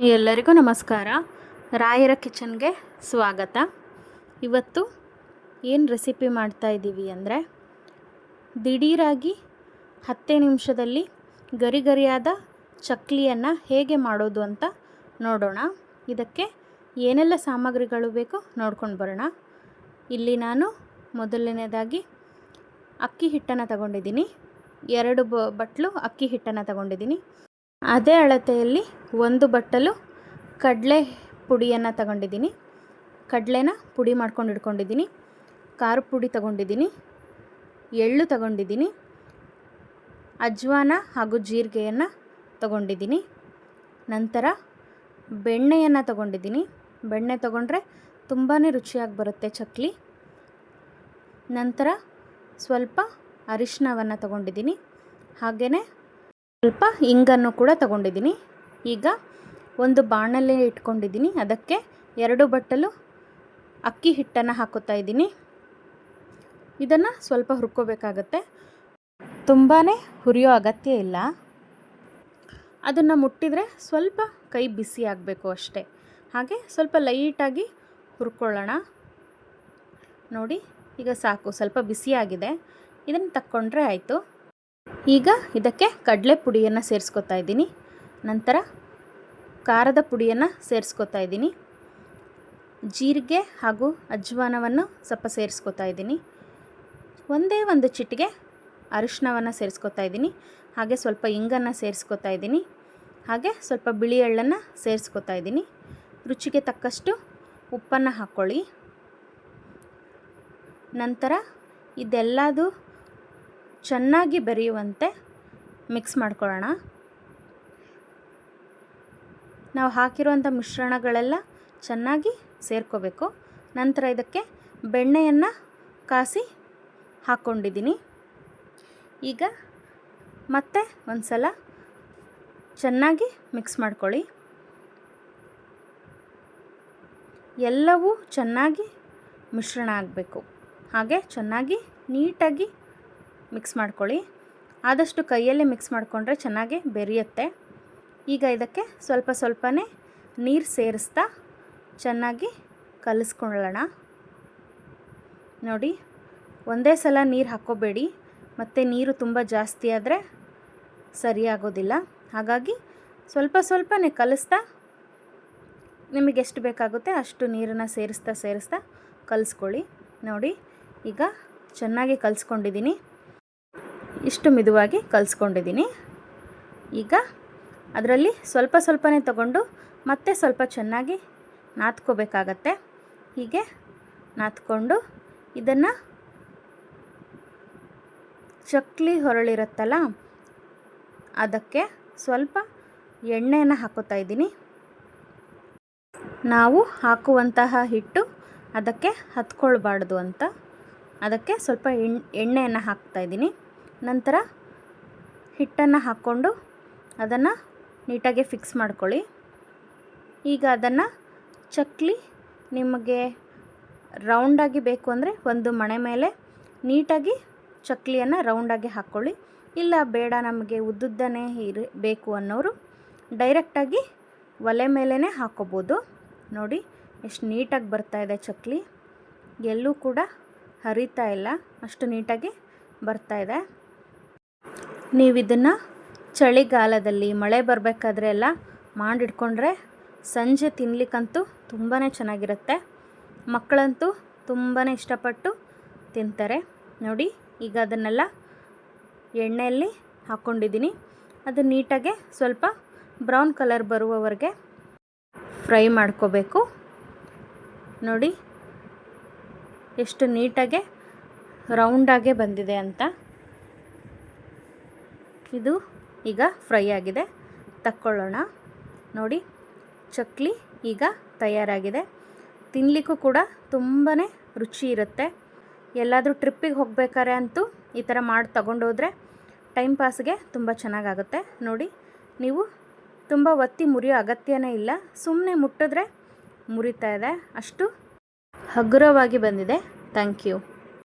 ಎಲ್ಲರಿಗೂ ನಮಸ್ಕಾರ. ರಾಯರ ಕಿಚನ್ಗೆ ಸ್ವಾಗತ. ಇವತ್ತು ಏನು ರೆಸಿಪಿ ಮಾಡ್ತಾ ಇದ್ದೀವಿ ಅಂದರೆ ದಿಢೀರಾಗಿ ಹತ್ತೇ ನಿಮಿಷದಲ್ಲಿ ಗರಿ ಗರಿಯಾದ ಚಕ್ಲಿಯನ್ನು ಹೇಗೆ ಮಾಡೋದು ಅಂತ ನೋಡೋಣ. ಇದಕ್ಕೆ ಏನೆಲ್ಲ ಸಾಮಗ್ರಿಗಳು ಬೇಕು ನೋಡ್ಕೊಂಡು ಬರೋಣ. ಇಲ್ಲಿ ನಾನು ಮೊದಲನೇದಾಗಿ ಅಕ್ಕಿ ಹಿಟ್ಟನ್ನು ತಗೊಂಡಿದ್ದೀನಿ. ಎರಡು ಬಟ್ಲು ಅಕ್ಕಿ ಹಿಟ್ಟನ್ನು ತಗೊಂಡಿದ್ದೀನಿ. ಅದೇ ಅಳತೆಯಲ್ಲಿ ಒಂದು ಬಟ್ಟಲು ಕಡಲೆ ಪುಡಿಯನ್ನು ತಗೊಂಡಿದ್ದೀನಿ. ಕಡಲೆನ ಪುಡಿ ಮಾಡ್ಕೊಂಡು ಇಟ್ಕೊಂಡಿದ್ದೀನಿ. ಖಾರ ಪುಡಿ ತಗೊಂಡಿದ್ದೀನಿ. ಎಳ್ಳು ತಗೊಂಡಿದ್ದೀನಿ. ಅಜ್ವಾನ ಹಾಗೂ ಜೀರಿಗೆಯನ್ನು ತಗೊಂಡಿದ್ದೀನಿ. ನಂತರ ಬೆಣ್ಣೆಯನ್ನು ತಗೊಂಡಿದ್ದೀನಿ. ಬೆಣ್ಣೆ ತಗೊಂಡ್ರೆ ತುಂಬಾ ರುಚಿಯಾಗಿ ಬರುತ್ತೆ ಚಕ್ಲಿ. ನಂತರ ಸ್ವಲ್ಪ ಅರಿಶಿನವನ್ನು ತಗೊಂಡಿದ್ದೀನಿ. ಹಾಗೆಯೇ ಸ್ವಲ್ಪ ಇಂಗನ್ನು ಕೂಡ ತಗೊಂಡಿದ್ದೀನಿ. ಈಗ ಒಂದು ಬಾಣಲೆ ಇಟ್ಕೊಂಡಿದ್ದೀನಿ. ಅದಕ್ಕೆ ಎರಡು ಬಟ್ಟಲು ಅಕ್ಕಿ ಹಿಟ್ಟನ್ನು ಹಾಕೋತಾ ಇದ್ದೀನಿ. ಇದನ್ನು ಸ್ವಲ್ಪ ಹುರ್ಕೋಬೇಕಾಗತ್ತೆ. ತುಂಬಾ ಹುರಿಯೋ ಅಗತ್ಯ ಇಲ್ಲ. ಅದನ್ನು ಮುಟ್ಟಿದರೆ ಸ್ವಲ್ಪ ಕೈ ಬಿಸಿ ಆಗಬೇಕು ಅಷ್ಟೇ. ಹಾಗೆ ಸ್ವಲ್ಪ ಲೈಟಾಗಿ ಹುರ್ಕೊಳ್ಳೋಣ. ನೋಡಿ, ಈಗ ಸಾಕು. ಸ್ವಲ್ಪ ಬಿಸಿಯಾಗಿದೆ ಇದನ್ನು ತಕ್ಕೊಂಡ್ರೆ ಆಯಿತು. ಈಗ ಇದಕ್ಕೆ ಕಡಲೆ ಪುಡಿಯನ್ನು ಸೇರಿಸ್ಕೊತಾ ಇದ್ದೀನಿ. ನಂತರ ಖಾರದ ಪುಡಿಯನ್ನು ಸೇರಿಸ್ಕೊತಾ ಇದ್ದೀನಿ. ಜೀರಿಗೆ ಹಾಗೂ ಅಜ್ವಾನವನ್ನು ಸ್ವಲ್ಪ ಸೇರಿಸ್ಕೊತಾ ಇದ್ದೀನಿ. ಒಂದೇ ಒಂದು ಚಿಟಿಗೆ ಅರಿಶಿನವನ್ನು ಸೇರಿಸ್ಕೊತಾ ಇದ್ದೀನಿ. ಹಾಗೆ ಸ್ವಲ್ಪ ಇಂಗನ್ನು ಸೇರಿಸ್ಕೊತಾ ಇದ್ದೀನಿ. ಹಾಗೆ ಸ್ವಲ್ಪ ಬಿಳಿ ಎಳ್ಳನ್ನು ಸೇರಿಸ್ಕೊತಾ ಇದ್ದೀನಿ. ರುಚಿಗೆ ತಕ್ಕಷ್ಟು ಉಪ್ಪನ್ನು ಹಾಕ್ಕೊಳ್ಳಿ ನಂತರ ಇದೆಲ್ಲದು ಚೆನ್ನಾಗಿ ಬೆರೆಯುವಂತೆ ಮಿಕ್ಸ್ ಮಾಡ್ಕೊಳ್ಳೋಣ. ನಾವು ಹಾಕಿರುವಂಥ ಮಿಶ್ರಣಗಳೆಲ್ಲ ಚೆನ್ನಾಗಿ ಸೇರ್ಕೋಬೇಕು. ನಂತರ ಇದಕ್ಕೆ ಬೆಣ್ಣೆಯನ್ನು ಕಾಸಿ ಹಾಕ್ಕೊಂಡಿದ್ದೀನಿ. ಈಗ ಮತ್ತೆ ಒಂದು ಸಲ ಚೆನ್ನಾಗಿ ಮಿಕ್ಸ್ ಮಾಡ್ಕೊಳ್ಳಿ. ಎಲ್ಲವೂ ಚೆನ್ನಾಗಿ ಮಿಶ್ರಣ ಆಗಬೇಕು. ಹಾಗೆ ಚೆನ್ನಾಗಿ ನೀಟಾಗಿ ಮಿಕ್ಸ್ ಮಾಡ್ಕೊಳ್ಳಿ. ಆದಷ್ಟು ಕೈಯಲ್ಲೇ ಮಿಕ್ಸ್ ಮಾಡಿಕೊಂಡ್ರೆ ಚೆನ್ನಾಗಿ ಬೆರೆಯುತ್ತೆ. ಈಗ ಇದಕ್ಕೆ ಸ್ವಲ್ಪ ಸ್ವಲ್ಪನೇ ನೀರು ಸೇರಿಸ್ತಾ ಚೆನ್ನಾಗಿ ಕಲಿಸ್ಕೊಳ್ಳೋಣ. ನೋಡಿ, ಒಂದೇ ಸಲ ನೀರು ಹಾಕ್ಕೋಬೇಡಿ. ಮತ್ತು ನೀರು ತುಂಬ ಜಾಸ್ತಿ ಆದರೆ ಸರಿಯಾಗೋದಿಲ್ಲ. ಹಾಗಾಗಿ ಸ್ವಲ್ಪ ಸ್ವಲ್ಪನೇ ಕಲಿಸ್ತಾ ನಿಮಗೆ ಎಷ್ಟು ಬೇಕಾಗುತ್ತೆ ಅಷ್ಟು ನೀರನ್ನು ಸೇರಿಸ್ತಾ ಸೇರಿಸ್ತಾ ಕಲಿಸ್ಕೊಳ್ಳಿ. ನೋಡಿ, ಈಗ ಚೆನ್ನಾಗಿ ಕಲಿಸ್ಕೊಂಡಿದ್ದೀನಿ. ಇಷ್ಟು ಮಿದುವಾಗಿ ಕಲಿಸ್ಕೊಂಡಿದ್ದೀನಿ. ಈಗ ಅದರಲ್ಲಿ ಸ್ವಲ್ಪ ಸ್ವಲ್ಪನೇ ತಗೊಂಡು ಮತ್ತೆ ಸ್ವಲ್ಪ ಚೆನ್ನಾಗಿ ನಾದ್ಕೋಬೇಕಾಗತ್ತೆ ಹೀಗೆ ನಾದ್ಕೊಂಡು ಇದನ್ನು ಚಕ್ಲಿ ಹೊರಳಿರುತ್ತಲ್ಲ, ಅದಕ್ಕೆ ಸ್ವಲ್ಪ ಎಣ್ಣೆಯನ್ನು ಹಾಕೋತಾ ಇದ್ದೀನಿ. ನಾವು ಹಾಕುವಂತಹ ಹಿಟ್ಟು ಅದಕ್ಕೆ ಹತ್ಕೊಳ್ಬಾರ್ದು ಅಂತ. ಅದಕ್ಕೆ ಸ್ವಲ್ಪ ಎಣ್ಣೆ ಎಣ್ಣೆಯನ್ನು ಹಾಕ್ತಾಯಿದ್ದೀನಿ ನಂತರ ಹಿಟ್ಟನ್ನು ಹಾಕ್ಕೊಂಡು ಅದನ್ನು ನೀಟಾಗಿ ಫಿಕ್ಸ್ ಮಾಡ್ಕೊಳ್ಳಿ. ಈಗ ಅದನ್ನು ಚಕ್ಲಿ ನಿಮಗೆ ರೌಂಡಾಗಿ ಬೇಕು ಅಂದರೆ ಒಂದು ಮಣೆ ಮೇಲೆ ನೀಟಾಗಿ ಚಕ್ಲಿಯನ್ನು ರೌಂಡಾಗಿ ಹಾಕ್ಕೊಳ್ಳಿ. ಇಲ್ಲ, ಬೇಡ, ನಮಗೆ ಉದ್ದುದ್ದನೇ ಇರ, ಬೇಕು ಅನ್ನೋರು ಡೈರೆಕ್ಟಾಗಿ ಒಲೆ ಮೇಲೇ ಹಾಕ್ಕೋಬೋದು ನೋಡಿ, ಎಷ್ಟು ನೀಟಾಗಿ ಬರ್ತಾ ಇದೆ ಚಕ್ಲಿ. ಎಲ್ಲೂ ಕೂಡ ಹರಿತಾ ಇಲ್ಲ, ಅಷ್ಟು ನೀಟಾಗಿ ಬರ್ತಾಯಿದೆ ನೀವು ಇದನ್ನು ಚಳಿಗಾಲದಲ್ಲಿ, ಮಳೆ ಬರಬೇಕಾದ್ರೆ ಎಲ್ಲ ಮಾಡಿಟ್ಕೊಂಡ್ರೆ ಸಂಜೆ ತಿನ್ನಲಿಕ್ಕಂತೂ ತುಂಬಾ ಚೆನ್ನಾಗಿರುತ್ತೆ. ಮಕ್ಕಳಂತೂ ತುಂಬಾ ಇಷ್ಟಪಟ್ಟು ತಿಂತಾರೆ. ನೋಡಿ, ಈಗ ಅದನ್ನೆಲ್ಲ ಎಣ್ಣೆಯಲ್ಲಿ ಹಾಕ್ಕೊಂಡಿದ್ದೀನಿ ಅದು ನೀಟಾಗೆ ಸ್ವಲ್ಪ ಬ್ರೌನ್ ಕಲರ್ ಬರುವವರೆಗೆ ಫ್ರೈ ಮಾಡ್ಕೋಬೇಕು. ನೋಡಿ, ಎಷ್ಟು ನೀಟಾಗೆ ರೌಂಡಾಗೆ ಬಂದಿದೆ ಅಂತ. ಇದು ಈಗ ಫ್ರೈ ಆಗಿದೆ. ತಕ್ಕೊಳ್ಳೋಣ. ನೋಡಿ, ಚಕ್ಲಿ ಈಗ ತಯಾರಾಗಿದೆ. ತಿನ್ನಲಿಕ್ಕೂ ಕೂಡ ತುಂಬಾ ರುಚಿ ಇರುತ್ತೆ. ಎಲ್ಲಾದರೂ ಟ್ರಿಪ್ಪಿಗೆ ಹೋಗ್ಬೇಕಾರೆ ಅಂತೂ ಈ ಥರ ಮಾಡಿ ತಗೊಂಡೋದ್ರೆ ಟೈಮ್ ಪಾಸ್ಗೆ ತುಂಬ ಚೆನ್ನಾಗಾಗುತ್ತೆ. ನೋಡಿ, ನೀವು ತುಂಬ ಒತ್ತಿ ಮುರಿಯೋ ಅಗತ್ಯನೇ ಇಲ್ಲ. ಸುಮ್ಮನೆ ಮುಟ್ಟಿದ್ರೆ ಮುರಿತಾ ಇದೆ. ಅಷ್ಟು ಹಗುರವಾಗಿ ಬಂದಿದೆ. Thank you